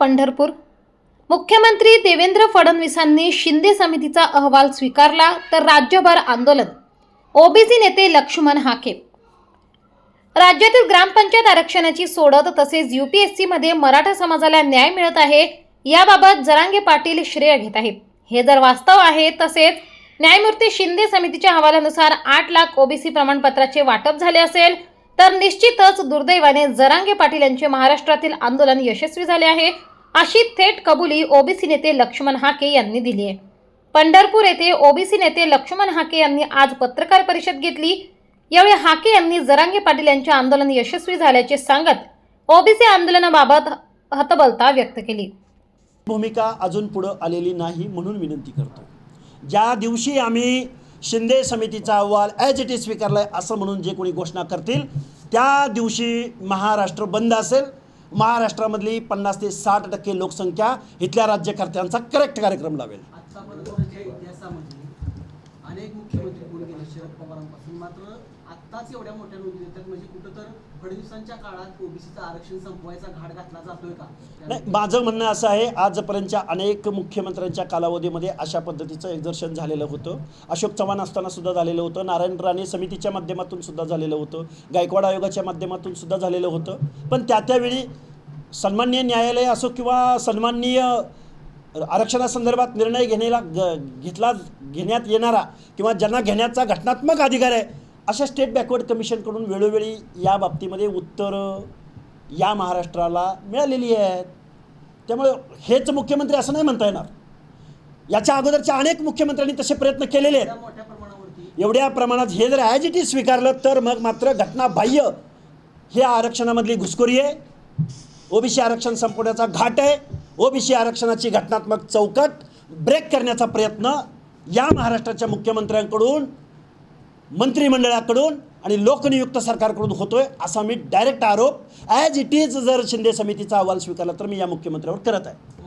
पंढरपूर. मुख्यमंत्री देवेंद्र फडणवीसांनी शिंदे समितीचा अहवाल स्वीकारला तर राज्यभर आंदोलन. ओबीसी नेते लक्ष्मण हाके. राज्यातील ग्रामपंचायत आरक्षणाची सोडत तसेच यूपीएससीमध्ये मराठा समाजाला न्याय मिळत आहे याबाबत जरांगे पाटील श्रेय घेत आहेत. हे जर वास्तव आहे तसेच न्यायमूर्ती शिंदे समितीच्या अहवालानुसार आठ लाख ओबीसी प्रमाणपत्राचे वाटप झाले असेल तर निश्चितच दुर्दैवाने जरांगे पाटील यांचे महाराष्ट्रातील आंदोलन यशस्वी झाले आहे. अशी थेट कबुली ओबीसी नेते लक्ष्मण हाके यांनी दिली आहे. पंढरपूर येथे ओबीसी नेते लक्ष्मण हाके यांनी आज पत्रकार परिषद घेतली. यावेळी हाके यांनी जरांगे पाटील यांचे आंदोलन यशस्वी झाल्याचे सांगत ओबीसी आंदोलनाबाबत हतबलता व्यक्त केली. भूमिका अजून पुढं आलेली नाही म्हणून विनंती करतो. ज्या दिवशी आम्ही शिंदे समितीचा अहवाल ॲज इट इज स्वीकारला आहे असं म्हणून जे कोणी घोषणा करतील त्या दिवशी महाराष्ट्र बंद असेल. महाराष्ट्रामधली पन्नास ते साठ टक्के लोकसंख्या इथल्या राज्यकर्त्यांचा करेक्ट कार्यक्रम लावेल. अनेक मुख्यमंत्री होऊन गेले शरद पवारांपासून. मात्र आत्ताच एवढ्या मोठ्या नोंदी देतात म्हणजे कुठं तर फडणवीसांच्या काळात ओबीसीचं आरक्षण संपवायचा घाट घातला जातोय का? नाही माझं म्हणणं असं आहे आजपर्यंतच्या अनेक मुख्यमंत्र्यांच्या कालावधीमध्ये अशा पद्धतीचं एक्झर्शन झालेलं होतं. अशोक चव्हाण असताना सुद्धा झालेलं होतं नारायण राणे समितीच्या माध्यमातून सुद्धा झालेलं होतं गायकवाड आयोगाच्या माध्यमातून सुद्धा झालेलं होतं. पण त्या त्यावेळी सन्माननीय न्यायालय असो किंवा सन्माननीय आरक्षणासंदर्भात निर्णय घेण्याला ग घेतला घेण्यात येणारा किंवा ज्यांना घेण्याचा घटनात्मक अधिकार आहे अशा स्टेट बॅकवर्ड कमिशनकडून वेळोवेळी या बाबतीमध्ये उत्तरं या महाराष्ट्राला मिळालेली आहेत. त्यामुळे हेच मुख्यमंत्री असं नाही म्हणता येणार. याच्या अगोदरच्या अनेक मुख्यमंत्र्यांनी तसे प्रयत्न केलेले आहेत. एवढ्या प्रमाणात हे जर ॲज इट इज स्वीकारलं तर मग मात्र घटनाबाह्य हे आरक्षणामधली घुसखोरी आहे. ओबीसी आरक्षण संपवण्याचा घाट आहे. ओबीसी आरक्षणाची घटनात्मक चौकट ब्रेक करण्याचा प्रयत्न या महाराष्ट्राच्या मुख्यमंत्र्यांकडून मंत्रिमंडळाकडून आणि लोकनियुक्त सरकारकडून होतोय असा मी डायरेक्ट आरोप. ॲज इट इज जर शिंदे समितीचा अहवाल स्वीकारला तर मी या मुख्यमंत्र्यावर करत आहे.